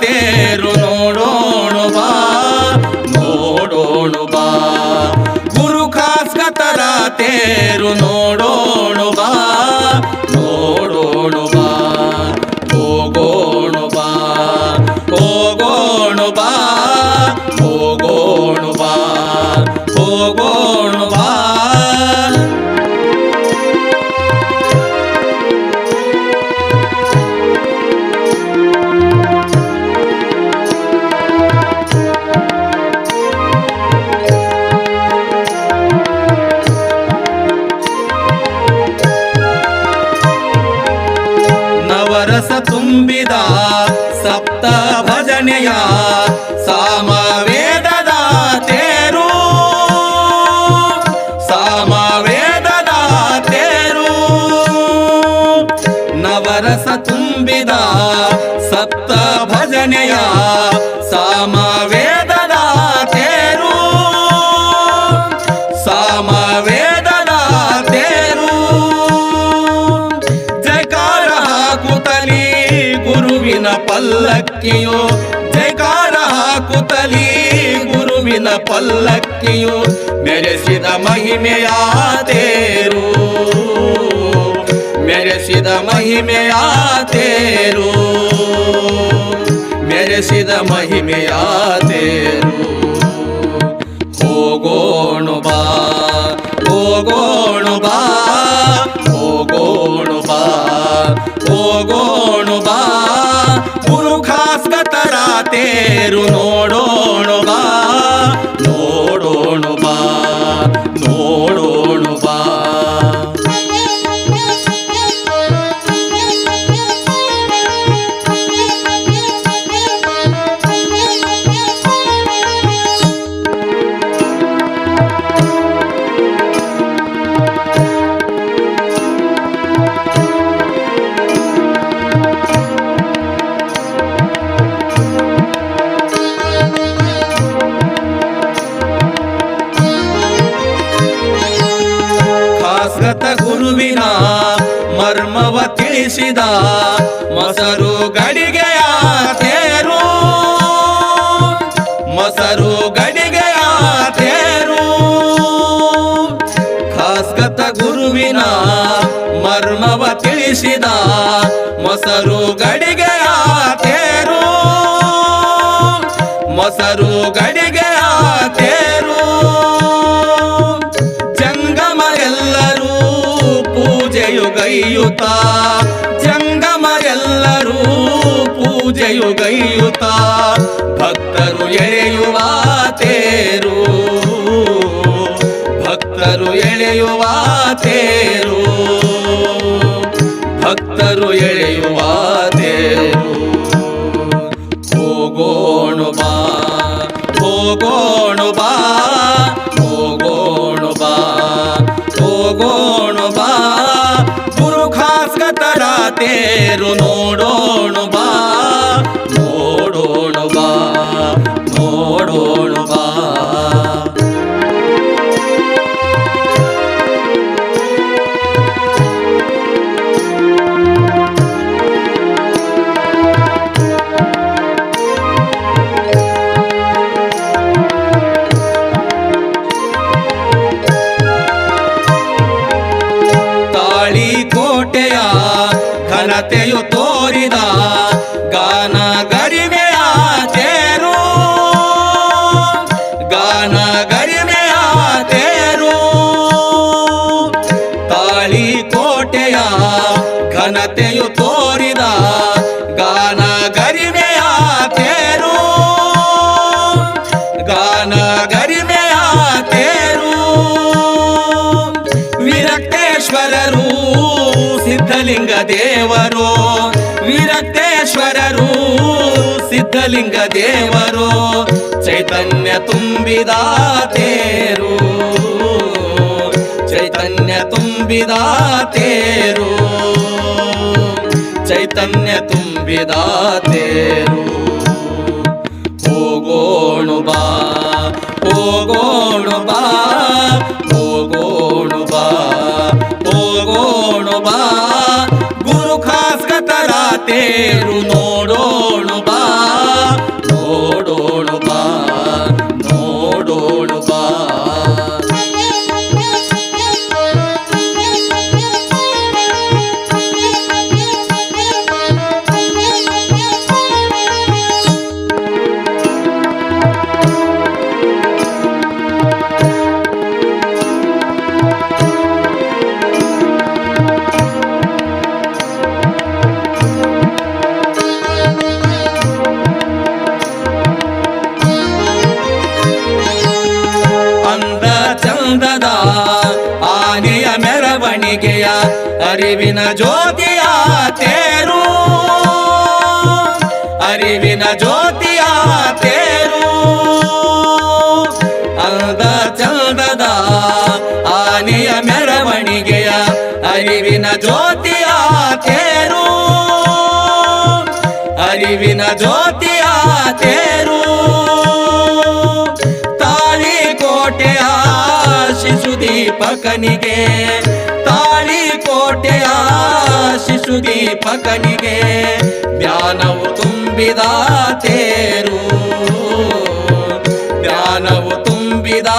ತೇರು ಭಜನೆಯ ಸಾಮವೇದದ ತೇರು ಸಾಮವೇದದ ತೇರು ನವರಸ ತುಂಬಿದ ಸಪ್ತ ಭಜನೆಯ ಸಾಮವೇದದ ತೇರು ಸಾಮವೇದದ ತೇರು ಜಯಕಾರ ಹಾಕುತ್ತಲಿ ಗುರುವಿನ ಪಲ್ಲಕ್ಕಿಯು ಹಾಕುತ್ತಲಿ ಗುರುವಿನ ಪಲ್ಲಕ್ಕಿಯು ಮೆರೆಸಿದ ಮಹಿಮೆಯ ತೇರು. ಮೆರೆಸಿದ ಮಹಿಮೆಯ ತೇರು. ಮೆರೆಸಿದ ಮಹಿಮೆಯ ತೇರು. ಹೋಗೋಣ ಬಾ ಹೋಗೋಣ ಬಾ ಹೋಗೋಣ ಬಾ, ಹೋಗೋಣ ಗುರು ತೇರು ತಿಳಿಸಿದ ಮೊಸರು ಗಡಿಗೆಯ ತೇರು ಮೊಸರು ಗಡಿಗೆಯ ತೇರು ಖಾಸ್ಗತ ಗುರುವಿನ ಮರ್ಮವ ತಿಳಿಸಿದ ಮೊಸರು ಗಡಿಗೆಯ ತೇರು ಮೊಸರು ಗಡಿಗೆಯ ತೇರು ಜಂಗಮ ಎಲ್ಲರೂ ಪೂಜೆಯುಗೈಯುತ ಜಂಗಮ ಎಳೆಯುವ ತೇರು. ಭಕ್ತರು ಎಳೆಯುವ ತೇರು. ಭಕ್ತರು ಎಳೆಯುವ ತೇರು. ಹೋಗೋಣ ಬಾ ಹೋಗೋಣ ಬಾ ಹೋಗೋಣ ಬಾ ಹೋಗೋಣ ಬಾ. ಗುರು ಖಾಸ್ಗತರ ತೇರು ನೋಡೋಣ plateio ದೇವರು, ವಿರಕ್ತೇಶ್ವರರು, ಸಿದ್ಧಲಿಂಗ ದೇವರು, ಚೈತನ್ಯ ತುಂಬಿದ ತೇರು. ಚೈತನ್ಯ ತುಂಬಿದ ತೇರು. ಚೈತನ್ಯ ತುಂಬಿದ ತೇರು. ಹೋಗೋಣ ಬಾ ಹೋಗೋಣ ಬಾ. ಗುರು ಖಾಸ್ಗತರ ಅರಿವಿನ ಜ್ಯೋತಿಯ ತೇರು. ಅರಿವಿನ ಜ್ಯೋತಿಯ ತೇರು. ಅಂದ ಚಂದದ ಆನೆಯ ಮೆರವಣಿಗೆಯ ಅರಿವಿನ ಜ್ಯೋತಿಯ ತೇರು. ಅರಿವಿನ ಜ್ಯೋತಿಯ ತೇರು. ತಾಳಿ ಕೋಟೆಯ ಶಿಶು ದೀಪಕನಿಗೆ ಶಿಶು ದೀಪಕನಿಗೆ ಜ್ಞಾನವು ತುಂಬಿದ ತೇರು. ಜ್ಞಾನವು ತುಂಬಿದ